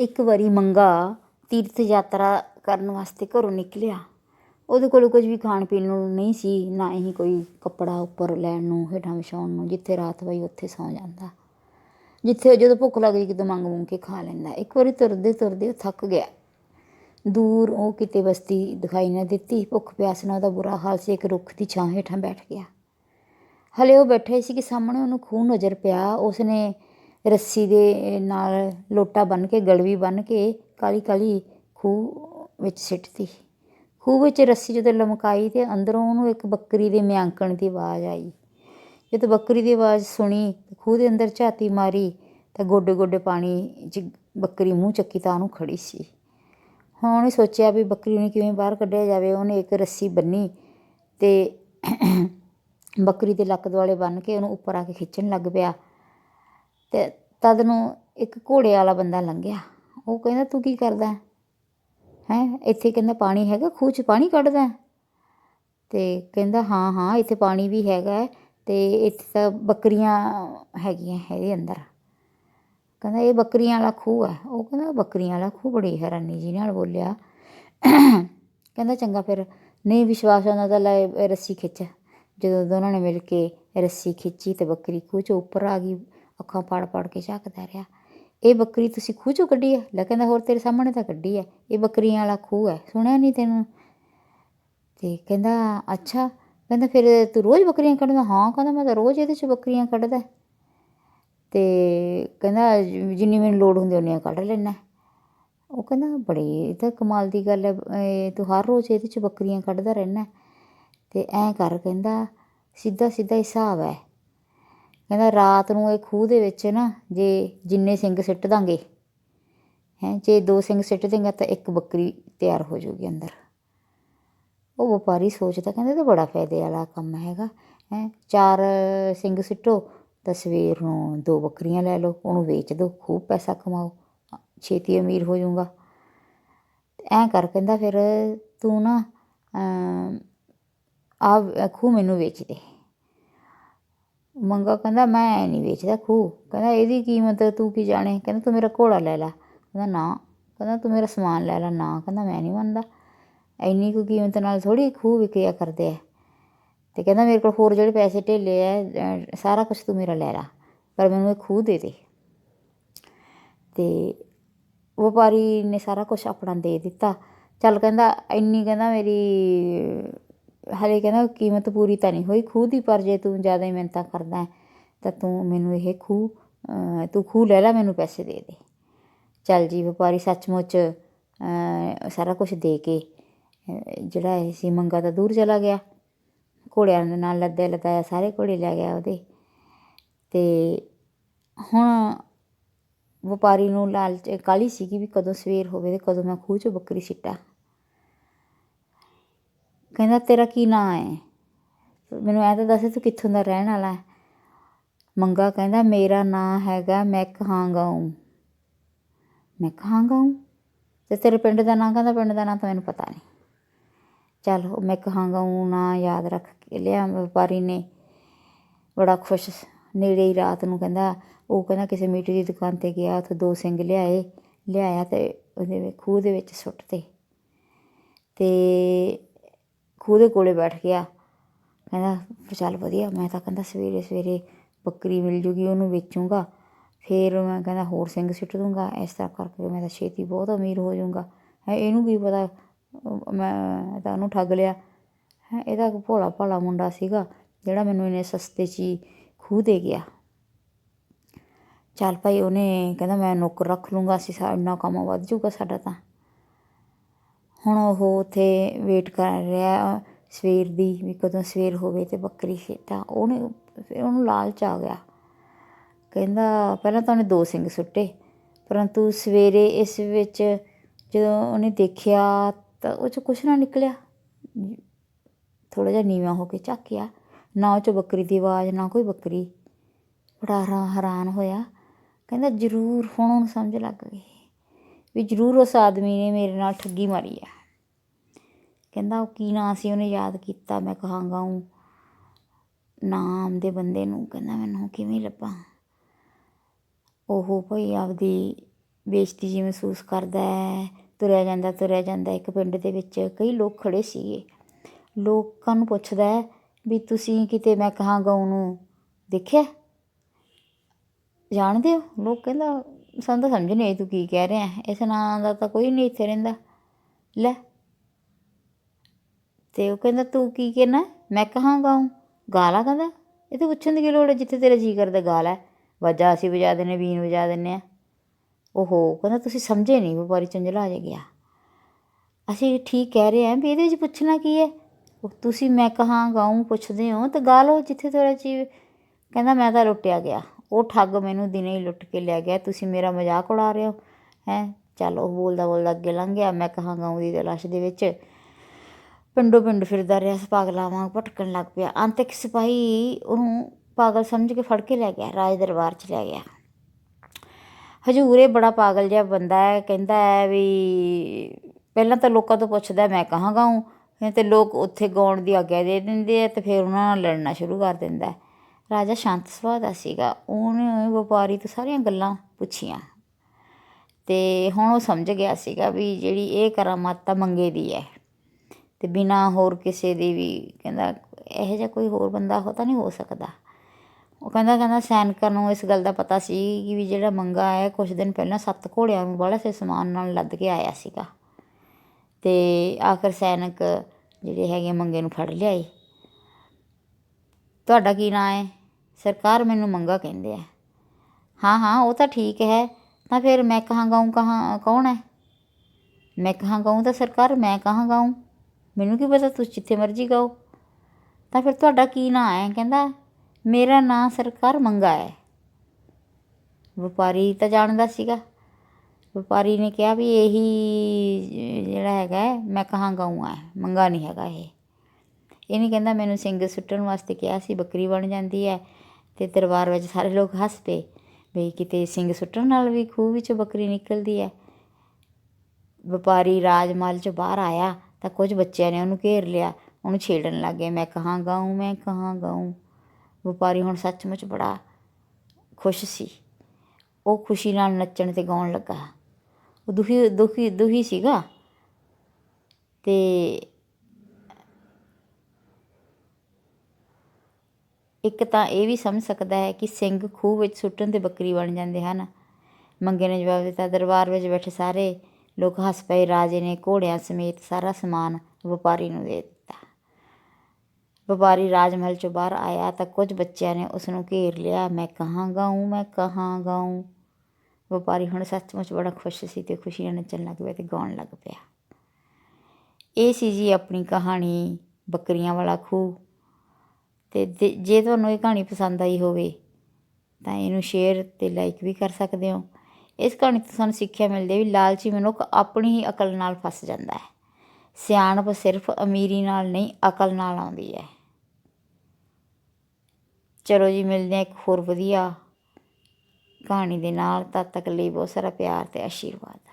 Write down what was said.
ਇੱਕ ਵਾਰੀ ਮੰਗਾ ਤੀਰਥ ਯਾਤਰਾ ਕਰਨ ਵਾਸਤੇ ਘਰੋਂ ਨਿਕਲਿਆ। ਉਹਦੇ ਕੋਲ ਕੁਝ ਵੀ ਖਾਣ ਪੀਣ ਨੂੰ ਨਹੀਂ ਸੀ, ਨਾ ਹੀ ਕੋਈ ਕੱਪੜਾ ਉੱਪਰ ਲੈਣ ਨੂੰ, ਹੇਠਾਂ ਵਿਛਾਉਣ ਨੂੰ, ਜਿੱਥੇ ਰਾਤ ਪਈ ਉੱਥੇ ਸੌਂ ਜਾਂਦਾ। ਜਿੱਥੇ ਜਦੋਂ ਭੁੱਖ ਲੱਗਦੀ ਕਿਤੇ ਮੰਗ ਮੰਗ ਕੇ ਖਾ ਲੈਂਦਾ। ਇੱਕ ਵਾਰੀ ਤੁਰਦੇ ਤੁਰਦੇ ਉਹ ਥੱਕ ਗਿਆ। ਦੂਰ ਉਹ ਕਿਤੇ ਬਸਤੀ ਦਿਖਾਈ ਨਾ ਦਿੱਤੀ। ਭੁੱਖ ਪਿਆਸ ਨਾਲ ਉਹਦਾ ਬੁਰਾ ਹਾਲ ਸੀ। ਇੱਕ ਰੁੱਖ ਦੀ ਛਾਂ ਹੇਠਾਂ ਬੈਠ ਗਿਆ। ਹਲੇ ਉਹ ਬੈਠੇ ਸੀ ਕਿ ਸਾਹਮਣੇ ਉਹਨੂੰ ਖੂਹ ਨਜ਼ਰ ਪਿਆ। ਉਸਨੇ ਰੱਸੀ ਦੇ ਨਾਲ ਲੋਟਾ ਬੰਨ੍ਹ ਕੇ, ਗਲਵੀ ਬੰਨ੍ਹ ਕੇ ਕਾਹਲੀ ਕਾਹਲੀ ਖੂਹ ਵਿੱਚ ਸਿੱਟਤੀ ਖੂਹ ਵਿੱਚ ਰੱਸੀ ਜਦੋਂ ਲਮਕਾਈ ਤਾਂ ਅੰਦਰੋਂ ਉਹਨੂੰ ਇੱਕ ਬੱਕਰੀ ਦੇ ਮਿਆਂਕਣ ਦੀ ਆਵਾਜ਼ ਆਈ। ਜਦੋਂ ਬੱਕਰੀ ਦੀ ਆਵਾਜ਼ ਸੁਣੀ, ਖੂਹ ਦੇ ਅੰਦਰ ਝਾਤੀ ਮਾਰੀ, ਤਾਂ ਗੋਡੇ ਗੋਡੇ ਪਾਣੀ 'ਚ ਬੱਕਰੀ ਮੂੰਹ ਚੱਕੀ ਤਾਂ ਉਹਨੂੰ ਖੜੀ ਸੀ। ਹੁਣ ਉਹਨੇ ਸੋਚਿਆ ਵੀ ਬੱਕਰੀ ਨੂੰ ਕਿਵੇਂ ਬਾਹਰ ਕੱਢਿਆ ਜਾਵੇ, ਉਹਨੇ ਇੱਕ ਰੱਸੀ ਬੰਨੀ ਤੇ ਬੱਕਰੀ ਦੇ ਲੱਕ ਦੁਆਲੇ ਬੰਨ ਕੇ ਉਹਨੂੰ ਉੱਪਰ ਆ ਕੇ ਖਿੱਚਣ ਲੱਗ ਪਿਆ। ਤੇ ਤਦ ਨੂੰ ਇੱਕ ਘੋੜੇ ਵਾਲਾ ਬੰਦਾ ਲੰਘਿਆ। ਉਹ ਕਹਿੰਦਾ, ਤੂੰ ਕੀ ਕਰਦਾ ਹੈ? ਇੱਥੇ ਕਹਿੰਦਾ, ਪਾਣੀ ਹੈਗਾ, ਖੂਹ 'ਚ ਪਾਣੀ ਕੱਢਦਾ ਹੈ? ਤੇ ਕਹਿੰਦਾ, ਹਾਂ ਹਾਂ, ਇੱਥੇ ਪਾਣੀ ਵੀ ਹੈਗਾ ਹੈ ਤੇ ਇੱਥੇ ਤਾਂ ਬੱਕਰੀਆਂ ਹੈਗੀਆਂ ਇਹਦੇ ਅੰਦਰ। ਕਹਿੰਦਾ, ਇਹ ਬੱਕਰੀਆਂ ਵਾਲਾ ਖੂਹ ਹੈ। ਉਹ ਕਹਿੰਦਾ, ਬੱਕਰੀਆਂ ਵਾਲਾ ਖੂਹ ਬੜੀ ਹੈਰਾਨੀ ਜੀ ਨਾਲ ਬੋਲਿਆ। ਕਹਿੰਦਾ, ਚੰਗਾ ਫਿਰ, ਨਹੀਂ ਵਿਸ਼ਵਾਸ ਉਹਨਾਂ ਦਾ, ਲੈ ਰੱਸੀ ਖਿੱਚ। ਜਦੋਂ ਦੋਨਾਂ ਨੇ ਮਿਲ ਕੇ ਰੱਸੀ ਖਿੱਚੀ ਤੇ ਬੱਕਰੀ ਖੂਹ 'ਚ ਉੱਪਰ ਆ ਗਈ ਅੱਖਾਂ ਪਾੜ ਪਾੜ ਕੇ ਝਾਕਦਾ ਰਿਹਾ। ਇਹ ਬੱਕਰੀ ਤੁਸੀਂ ਖੂਹ ਚੋਂ ਕੱਢੀ ਹੈ? ਲੈ ਕਹਿੰਦਾ, ਹੋਰ ਤੇਰੇ ਸਾਹਮਣੇ ਤਾਂ ਕੱਢੀ ਹੈ। ਇਹ ਬੱਕਰੀਆਂ ਵਾਲਾ ਖੂਹ ਹੈ। ਸੁਣਿਆ ਨਹੀਂ ਤੈਨੂੰ? ਤੇ ਕਹਿੰਦਾ, ਅੱਛਾ। ਕਹਿੰਦਾ, ਫਿਰ ਤੂੰ ਰੋਜ਼ ਬੱਕਰੀਆਂ ਕੱਢਦਾ? ਹਾਂ, ਕਹਿੰਦਾ, ਮੈਂ ਤਾਂ ਰੋਜ਼ ਇਹਦੇ 'ਚ ਬੱਕਰੀਆਂ ਕੱਢਦਾ। ਤੇ ਕਹਿੰਦਾ, ਜਿੰਨੀ ਮੈਨੂੰ ਲੋੜ ਹੁੰਦੀ ਉਨੀਆਂ ਕੱਢ ਲੈਣਾ ਉਹ ਕਹਿੰਦਾ, ਬੜੀ, ਇਹ ਤਾਂ ਕਮਾਲ ਦੀ ਗੱਲ ਹੈ। ਤੂੰ ਹਰ ਰੋਜ਼ ਇਹਦੇ 'ਚ ਬੱਕਰੀਆਂ ਕੱਢਦਾ ਰਹਿਣਾ ਤੇ ਐਂ ਕਰ, ਕਹਿੰਦਾ ਸਿੱਧਾ ਸਿੱਧਾ ਹਿਸਾਬ ਹੈ। ਕਹਿੰਦਾ ਰਾਤ ਨੂੰ ਇਹ ਖੂਹ ਦੇ ਵਿੱਚ ਨਾ ਜੇ ਜਿੰਨੇ ਸਿੰਘ ਸਿੱਟ ਦਾਂਗੇ, ਹੈ, ਜੇ ਦੋ ਸਿੰਘ ਸਿੱਟ ਦੇਂਗਾ ਤਾਂ ਇੱਕ ਬੱਕਰੀ ਤਿਆਰ ਹੋ ਜਾਊਗੀ ਅੰਦਰ। ਉਹ ਵਪਾਰੀ ਸੋਚਦਾ ਕਹਿੰਦਾ ਇਹ ਤਾਂ ਬੜਾ ਫਾਇਦੇ ਵਾਲਾ ਕੰਮ ਹੈਗਾ, ਹੈ, ਚਾਰ ਸਿੰਘ ਸਿੱਟੋ ਤਾਂ ਸਵੇਰ ਨੂੰ ਦੋ ਬੱਕਰੀਆਂ ਲੈ ਲਓ, ਉਹਨੂੰ ਵੇਚ ਦਿਓ ਖੂਬ ਪੈਸਾ ਕਮਾਓ, ਛੇਤੀ ਅਮੀਰ ਹੋ ਜਾਊਗਾ। ਐਂ ਕਰ ਕਹਿੰਦਾ ਫਿਰ ਤੂੰ ਨਾ ਆ ਖੂਹ ਮੈਨੂੰ ਵੇਚ ਦੇ। ਮੰਗਾ, ਕਹਿੰਦਾ ਮੈਂ ਨਹੀਂ ਵੇਚਦਾ ਖੂਹ। ਕਹਿੰਦਾ ਇਹਦੀ ਕੀਮਤ ਤੂੰ ਕੀ ਜਾਣੇ? ਕਹਿੰਦਾ ਤੂੰ ਮੇਰਾ ਘੋੜਾ ਲੈ ਲੈ। ਕਹਿੰਦਾ ਨਾ। ਕਹਿੰਦਾ ਤੂੰ ਮੇਰਾ ਸਮਾਨ ਲੈ ਲੈ ਨਾ। ਕਹਿੰਦਾ ਮੈਂ ਨਹੀਂ ਮੰਨਦਾ। ਇੰਨੀ ਕੁ ਕੀਮਤ ਨਾਲ ਥੋੜੀ ਖੂਹ ਵਿਕਿਆ ਕਰਦੇ ਆ। ਤੇ ਕਹਿੰਦਾ ਮੇਰੇ ਕੋਲ ਹੋਰ ਜਿਹੜੇ ਪੈਸੇ ਢੇਲੇ ਆ ਸਾਰਾ ਕੁਝ ਤੂੰ ਮੇਰਾ ਲੈ ਲੈ। ਪਰ ਮੈਨੂੰ ਇਹ ਖੂਹ ਦੇ ਦੇ। ਤੇ ਵਪਾਰੀ ਨੇ ਸਾਰਾ ਕੁਝ ਆਪਣਾ ਦੇ ਦਿੱਤਾ। ਚੱਲ ਕਹਿੰਦਾ, ਇੰਨੀ ਕਹਿੰਦਾ ਮੇਰੀ ਹਲੇ ਕਹਿੰਦਾ ਕੀਮਤ ਪੂਰੀ ਤਾਂ ਨਹੀਂ ਹੋਈ ਖੂਹ ਦੀ, ਪਰ ਜੇ ਤੂੰ ਜ਼ਿਆਦਾ ਹੀ ਮਿਹਨਤਾਂ ਕਰਦਾ ਤਾਂ ਤੂੰ ਮੈਨੂੰ ਇਹ ਖੂਹ ਤੂੰ ਖੂਹ ਲੈ ਲੈ, ਮੈਨੂੰ ਪੈਸੇ ਦੇ ਦੇ। ਚੱਲ ਜੀ, ਵਪਾਰੀ ਸੱਚਮੁੱਚ ਸਾਰਾ ਕੁਝ ਦੇ ਕੇ ਜਿਹੜਾ ਇਹ ਸੀ ਮੰਗਾ ਤਾਂ ਦੂਰ ਚਲਾ ਗਿਆ। ਘੋੜਿਆਂ ਦੇ ਨਾਲ ਲੱਦੇ ਲਦਾਇਆ ਸਾਰੇ ਘੋੜੇ ਲੈ ਗਿਆ ਉਹਦੇ। ਤੇ ਹੁਣ ਵਪਾਰੀ ਨੂੰ ਲਾਲਚ ਕਾਲੀ ਸੀਗੀ ਵੀ ਕਦੋਂ ਸਵੇਰ ਹੋਵੇ ਤੇ ਕਦੋਂ ਮੈਂ ਖੂਹ 'ਚ ਬੱਕਰੀ ਸਿੱਟਾਂ। ਕਹਿੰਦਾ, ਤੇਰਾ ਕੀ ਨਾਂ ਹੈ ਮੈਨੂੰ ਐਂ ਤਾਂ ਦੱਸ, ਤੂੰ ਕਿੱਥੋਂ ਦਾ ਰਹਿਣ ਵਾਲਾ ਹੈ ਮੰਗਾ ਕਹਿੰਦਾ, ਮੇਰਾ ਨਾਂ ਹੈਗਾ ਮੈਂ ਹਾਂਗਾਉ ਮੈਂ ਹਾਂਗਾਉ ਤੇ ਤੇਰੇ ਪਿੰਡ ਦਾ ਨਾਂ ਕਹਿੰਦਾ? ਪਿੰਡ ਦਾ ਨਾਂ ਤਾਂ ਮੈਨੂੰ ਪਤਾ ਨਹੀਂ। ਚੱਲ ਮੈਂ ਮੈਕ ਨਾਂ ਯਾਦ ਰੱਖ ਕੇ ਲਿਆ ਵਪਾਰੀ ਨੇ। ਬੜਾ ਖੁਸ਼, ਨੇੜੇ ਹੀ ਰਾਤ ਨੂੰ ਕਹਿੰਦਾ, ਉਹ ਕਹਿੰਦਾ, ਕਿਸੇ ਮੀਟ ਦੀ ਦੁਕਾਨ ਤੇ ਗਿਆ, ਉੱਥੇ ਦੋ ਸਿੰਘ ਲਿਆਏ, ਲਿਆਇਆ ਤੇ ਉਹਦੇ ਖੂਹ ਦੇ ਵਿੱਚ ਸੁੱਟਤੇ ਤੇ ਖੂਹ ਦੇ ਕੋਲ ਬੈਠ ਗਿਆ। ਕਹਿੰਦਾ ਚੱਲ ਵਧੀਆ, ਮੈਂ ਤਾਂ ਕਹਿੰਦਾ ਸਵੇਰੇ ਸਵੇਰੇ ਬੱਕਰੀ ਮਿਲ ਜੂਗੀ, ਉਹਨੂੰ ਵੇਚੂੰਗਾ। ਫਿਰ ਮੈਂ ਕਹਿੰਦਾ, ਹੋਰ ਸਿੰਘ ਸੁੱਟ ਦੂੰਗਾ। ਇਸ ਤਰ੍ਹਾਂ ਕਰਕੇ ਮੈਂ ਤਾਂ ਛੇਤੀ ਬਹੁਤ ਅਮੀਰ ਹੋ ਜਾਊਂਗਾ। ਹੈਂ, ਇਹਨੂੰ ਕੀ ਪਤਾ, ਮੈਂ ਤਾਂ ਉਹਨੂੰ ਠੱਗ ਲਿਆ। ਹੈ, ਇਹਦਾ ਭੋਲਾ ਭਾਲਾ ਮੁੰਡਾ ਸੀਗਾ, ਜਿਹੜਾ ਮੈਨੂੰ ਇੰਨੇ ਸਸਤੇ 'ਚ ਹੀ ਖੂਹ ਦੇ ਗਿਆ। ਚੱਲ ਭਾਈ, ਉਹਨੇ ਕਹਿੰਦਾ, ਮੈਂ ਨੌਕਰ ਰੱਖ ਲੂੰਗਾ, ਅਸੀਂ ਇੰਨਾ ਕੰਮ ਵੱਧ ਜੂਗਾ ਸਾਡਾ ਤਾਂ। ਹੁਣ ਉਹ ਉੱਥੇ ਵੇਟ ਕਰ ਰਿਹਾ, ਸਵੇਰ ਦੀ, ਵੀ ਕਦੋਂ ਸਵੇਰ ਹੋਵੇ ਤੇ ਬੱਕਰੀ ਸਿੱਟਾ ਉਹਨੇ, ਫਿਰ ਉਹਨੂੰ ਲਾਲਚ ਆ ਗਿਆ। ਕਹਿੰਦਾ, ਪਹਿਲਾਂ ਤਾਂ ਉਹਨੇ ਦੋ ਸਿੰਘ ਸੁੱਟੇ, ਪਰੰਤੂ ਸਵੇਰੇ ਇਸ ਵਿੱਚ ਜਦੋਂ ਉਹਨੇ ਦੇਖਿਆ ਤਾਂ ਉਹ 'ਚ ਕੁਛ ਨਾ ਨਿਕਲਿਆ। ਥੋੜ੍ਹਾ ਜਿਹਾ ਨੀਵਾਂ ਹੋ ਕੇ ਝਾਕਿਆ। ਨਾ ਉਹ 'ਚ ਬੱਕਰੀ ਦੀ ਆਵਾਜ਼, ਨਾ ਕੋਈ ਬੱਕਰੀ। ਬੜਾ ਹੈਰਾਨ ਹੋਇਆ। ਕਹਿੰਦਾ, ਜ਼ਰੂਰ, ਹੁਣ ਉਹਨੂੰ ਸਮਝ ਲੱਗ ਗਈ। ਵੀ ਜ਼ਰੂਰ ਉਸ ਆਦਮੀ ਨੇ ਮੇਰੇ ਨਾਲ ਠੱਗੀ ਮਾਰੀ ਆ। ਕਹਿੰਦਾ ਉਹ ਕੀ ਨਾਂ ਸੀ ਉਹਨੇ ਯਾਦ ਕੀਤਾ? ਮੈਂ ਕਹਾਂਗਾ ਉਹ ਨਾਮ ਦੇ ਬੰਦੇ ਨੂੰ। ਕਹਿੰਦਾ ਮੈਨੂੰ ਕਿਵੇਂ ਲੱਭਾਂ? ਉਹ ਭਈ ਆਪਦੀ ਬੇਇੱਜ਼ਤੀ ਜੀ ਮਹਿਸੂਸ ਕਰਦਾ ਹੈ, ਤੁਰਿਆ ਜਾਂਦਾ ਤੁਰਿਆ ਜਾਂਦਾ। ਇੱਕ ਪਿੰਡ ਦੇ ਵਿੱਚ ਕਈ ਲੋਕ ਖੜੇ ਸੀਗੇ। ਲੋਕਾਂ ਨੂੰ ਪੁੱਛਦਾ ਹੈ ਵੀ ਤੁਸੀਂ ਕਿਤੇ, ਮੈਂ ਕਹਾਂਗਾ ਗਾਉਂ ਨੂੰ ਦੇਖਿਆ? ਜਾਣਦੇ ਹੋ? ਲੋਕ ਕਹਿੰਦਾ ਸਾਨੂੰ ਤਾਂ ਸਮਝ ਨਹੀਂ ਆਈ ਤੂੰ ਕੀ ਕਹਿ ਰਿਹਾ ਇਸ ਨਾਂ ਦਾ ਤਾਂ ਕੋਈ ਨਹੀਂ ਇੱਥੇ ਰਹਿੰਦਾ। ਲੈ। ਤੇ ਉਹ ਕਹਿੰਦਾ, ਤੂੰ ਕੀ ਕਹਿਣਾ ਮੈਂ ਕਹਾਂ ਗਾਉਂ ਗਾਲਾਂ ਕਹਿੰਦਾ। ਇਹ ਤਾਂ ਪੁੱਛਣ ਦੀ ਕੀ ਲੋੜ ਹੈ ਜਿੱਥੇ ਤੇਰਾ ਜੀ ਕਰਦਾ ਗਾਲ ਹੈ? ਵਾਜਾ ਅਸੀਂ ਵਜਾ ਦਿੰਨੇ ਬੀਨ ਵਜਾ ਦਿੰਨੇ ਆ ਓਹੋ, ਕਹਿੰਦਾ, ਤੁਸੀਂ ਸਮਝੇ ਨਹੀਂ ਵਪਾਰੀ ਚੰਜਲਾ ਜਾ ਗਿਆ। ਅਸੀਂ ਠੀਕ ਕਹਿ ਰਹੇ ਹਾਂ ਵੀ ਇਹਦੇ ਵਿੱਚ ਪੁੱਛਣਾ ਕੀ ਹੈ? ਉਹ ਤੁਸੀਂ ਮੈਂ ਕਹਾਂ ਗਾਉਂ ਪੁੱਛਦੇ ਹੋ ਤਾਂ ਗਾ ਲਓ ਜਿੱਥੇ ਤੇਰਾ ਜੀ, ਕਹਿੰਦਾ ਮੈਂ ਤਾਂ ਲੁੱਟਿਆ ਗਿਆ। ਉਹ ਠੱਗ ਮੈਨੂੰ ਦਿਨੇ ਹੀ ਲੁੱਟ ਕੇ ਲੈ ਗਿਆ, ਤੁਸੀਂ ਮੇਰਾ ਮਜ਼ਾਕ ਉਡਾ ਰਹੇ ਹੋ? ਹੈਂ? ਚੱਲ ਉਹ ਬੋਲਦਾ ਬੋਲਦਾ ਅੱਗੇ ਲੰਘ ਗਿਆ, ਮੈਂ ਕਹਾਂ ਗਾਉਂ ਦੀ ਤਲਾਸ਼ ਦੇ ਵਿੱਚ। ਪਿੰਡੋ ਪਿੰਡ ਫਿਰਦਾ ਰਿਹਾ ਪਾਗਲਾਂ ਵਾਂਗ ਭਟਕਣ ਲੱਗ ਪਿਆ। ਅੰਤ ਇੱਕ ਸਿਪਾਹੀ ਉਹਨੂੰ ਪਾਗਲ ਸਮਝ ਕੇ ਫੜ ਕੇ ਲੈ ਗਿਆ, ਰਾਜ ਦਰਬਾਰ 'ਚ ਲੈ ਗਿਆ। ਹਜੂਰ, ਇਹ ਬੜਾ ਪਾਗਲ ਜਿਹਾ ਬੰਦਾ ਹੈ, ਕਹਿੰਦਾ ਹੈ ਵੀ ਪਹਿਲਾਂ ਤਾਂ ਲੋਕਾਂ ਤੋਂ ਪੁੱਛਦਾ, ਮੈਂ ਕਹਾਂ ਗਾਉਂ ਫਿਰ ਤੇ ਲੋਕ ਉੱਥੇ ਗਾਉਣ ਦੀ ਆਗਿਆ ਦੇ ਦਿੰਦੇ ਆ ਤੇ ਫਿਰ ਉਹਨਾਂ ਨਾਲ ਲੜਨਾ ਸ਼ੁਰੂ ਕਰ ਦਿੰਦਾ ਰਾਜਾ ਸ਼ਾਂਤ ਸੁਭਾਅ ਦਾ ਸੀਗਾ। ਉਹਨੇ ਵਪਾਰੀ ਤੋਂ ਸਾਰੀਆਂ ਗੱਲਾਂ ਪੁੱਛੀਆਂ ਤੇ ਹੁਣ ਉਹ ਸਮਝ ਗਿਆ ਸੀਗਾ ਵੀ ਜਿਹੜੀ ਇਹ ਕਰਾਮਾਤ ਤਾਂ ਮੰਗੇ ਦੀ ਹੈ ਤੇ ਬਿਨਾ ਹੋਰ ਕਿਸੇ ਦੀ ਵੀ ਕਹਿੰਦਾ, ਇਹੋ ਜਿਹਾ ਕੋਈ ਹੋਰ ਬੰਦਾ ਹੋ ਤਾਂ ਨਹੀਂ ਹੋ ਸਕਦਾ। ਉਹ ਕਹਿੰਦਾ ਕਹਿੰਦਾ ਸੈਨਿਕਾਂ ਨੂੰ ਇਸ ਗੱਲ ਦਾ ਪਤਾ ਸੀ ਕਿ ਵੀ ਜਿਹੜਾ ਮੰਗਾ ਹੈ ਕੁਝ ਦਿਨ ਪਹਿਲਾਂ ਸੱਤ ਘੋੜਿਆਂ ਨੂੰ ਬੜਾ ਸੇ ਸਮਾਨ ਨਾਲ ਲੱਦ ਕੇ ਆਇਆ ਸੀਗਾ। ਤੇ ਆਖਰ ਸੈਨਿਕ ਜਿਹੜੇ ਹੈਗੇ ਮੰਗੇ ਨੂੰ ਫੜ ਲਿਆਏ। ਤੁਹਾਡਾ ਕੀ ਨਾਂ ਹੈ ਸਰਕਾਰ ਮੈਨੂੰ ਮੰਗਾ ਕਹਿੰਦੇ ਆ। ਹਾਂ ਹਾਂ, ਉਹ ਤਾਂ ਠੀਕ ਹੈ। ਤਾਂ ਫਿਰ ਮੈਂ ਕਹਾਂ ਗਾਉਂ ਕਹਾਂ, ਕੌਣ ਹੈ? ਮੈਂ ਕਹਾਂ ਗਾਉਂ ਤਾਂ ਸਰਕਾਰ, ਮੈਂ ਕਹਾਂ ਗਾਉਂ ਮੈਨੂੰ ਕੀ ਪਤਾ, ਤੁਸੀਂ ਜਿੱਥੇ ਮਰਜ਼ੀ ਗਾਓ। ਤਾਂ ਫਿਰ ਤੁਹਾਡਾ ਕੀ ਨਾਂ ਹੈ? ਕਹਿੰਦਾ, ਮੇਰਾ ਨਾਂ ਸਰਕਾਰ ਮੰਗਾ ਹੈ। ਵਪਾਰੀ ਤਾਂ ਜਾਣਦਾ ਸੀਗਾ। ਵਪਾਰੀ ਨੇ ਕਿਹਾ ਵੀ ਇਹੀ ਜਿਹੜਾ ਹੈਗਾ ਮੈਂ ਕਹਾਂ ਗਾਉਂ ਹੈ, ਮੰਗਾ ਨਹੀਂ ਹੈਗਾ ਇਹ। ਇਹ ਨਹੀਂ ਕਹਿੰਦਾ, ਮੈਨੂੰ ਸਿੰਘ ਸੁੱਟਣ ਵਾਸਤੇ ਕਿਹਾ ਸੀ, ਬੱਕਰੀ ਬਣ ਜਾਂਦੀ ਹੈ। ਅਤੇ ਦਰਬਾਰ ਵਿੱਚ ਸਾਰੇ ਲੋਕ ਹੱਸ ਪਏ ਵੀ ਕਿਤੇ ਸਿੰਘ ਸੁੱਟਣ ਨਾਲ ਵੀ ਖੂਹ ਵਿੱਚੋਂ ਬੱਕਰੀ ਨਿਕਲਦੀ ਹੈ। ਵਪਾਰੀ ਰਾਜਮਹਿਲ ਚੋਂ ਬਾਹਰ ਆਇਆ ਤਾਂ ਕੁਝ ਬੱਚਿਆਂ ਨੇ ਉਹਨੂੰ ਘੇਰ ਲਿਆ, ਉਹਨੂੰ ਛੇੜਨ ਲੱਗ ਗਏ ਮੈਂ ਕਹਾਂ ਗਾਉਂ ਮੈਂ ਕਹਾਂ ਗਾਉਂ ਵਪਾਰੀ ਹੁਣ ਸੱਚਮੁੱਚ ਬੜਾ ਖੁਸ਼ ਸੀ। ਉਹ ਖੁਸ਼ੀ ਨਾਲ ਨੱਚਣ ਤੇ ਗਾਉਣ ਲੱਗਾ। ਉਹ ਦੁਖੀ ਦੁਖੀ ਦੁਖੀ ਸੀਗਾ ਤੇ ਇੱਕ ਤਾਂ ਇਹ ਵੀ ਸਮਝ ਸਕਦਾ ਹੈ ਕਿ ਸਿੰਘ ਖੂਹ ਵਿੱਚ ਸੁੱਟਣ ਤੇ ਬੱਕਰੀ ਬਣ ਜਾਂਦੇ ਹਨ। ਮੰਗੇ ਨੇ ਜਵਾਬ ਦਿੱਤਾ, ਦਰਬਾਰ ਵਿੱਚ ਬੈਠੇ ਸਾਰੇ ਲੋਕ ਹੱਸ ਪਏ, ਰਾਜੇ ਨੇ ਘੋੜਿਆਂ ਸਮੇਤ ਸਾਰਾ ਸਮਾਨ ਵਪਾਰੀ ਨੂੰ ਦੇ ਦਿੱਤਾ। ਵਪਾਰੀ ਰਾਜ ਮਹਿਲ ਚੋਂ ਬਾਹਰ ਆਇਆ ਤਾਂ ਕੁਝ ਬੱਚਿਆਂ ਨੇ ਉਸ ਨੂੰ ਘੇਰ ਲਿਆ, ਮੈਂ ਕਹਾਂ ਗਾਉਂ ਮੈਂ ਕਹਾਂ ਗਾਉਂ ਵਪਾਰੀ ਹੁਣ ਸੱਚਮੁੱਚ ਬੜਾ ਖੁਸ਼ ਸੀ ਤੇ ਖੁਸ਼ੀਆਂ ਨਾਲ ਨੱਚਣ ਲੱਗ ਪਿਆ ਤੇ ਗਾਉਣ ਲੱਗ ਪਿਆ। ਇਹ ਸੀ ਜੀ ਆਪਣੀ ਕਹਾਣੀ ਬੱਕਰੀਆਂ ਵਾਲਾ ਖੂਹ। ਅਤੇ ਦੇ- ਜੇ ਤੁਹਾਨੂੰ ਇਹ ਕਹਾਣੀ ਪਸੰਦ ਆਈ ਹੋਵੇ, ਤਾਂ ਇਹਨੂੰ ਸ਼ੇਅਰ ਅਤੇ ਲਾਈਕ ਵੀ ਕਰ ਸਕਦੇ ਹੋ। ਇਸ ਕਹਾਣੀ ਤੋਂ ਸਾਨੂੰ ਸਿੱਖਿਆ ਮਿਲਦੀ ਹੈ ਵੀ ਲਾਲਚੀ ਮਨੁੱਖ ਆਪਣੀ ਹੀ ਅਕਲ ਨਾਲ ਫਸ ਜਾਂਦਾ ਹੈ। ਸਿਆਣਪ ਸਿਰਫ ਅਮੀਰੀ ਨਾਲ ਨਹੀਂ, ਅਕਲ ਨਾਲ ਆਉਂਦੀ ਹੈ। ਚਲੋ ਜੀ, ਮਿਲਦੇ ਹਾਂ ਇੱਕ ਹੋਰ ਵਧੀਆ ਕਹਾਣੀ ਦੇ ਨਾਲ। ਤਦ ਤੱਕ ਲਈ ਬਹੁਤ ਸਾਰਾ ਪਿਆਰ ਤੇ ਆਸ਼ੀਰਵਾਦ।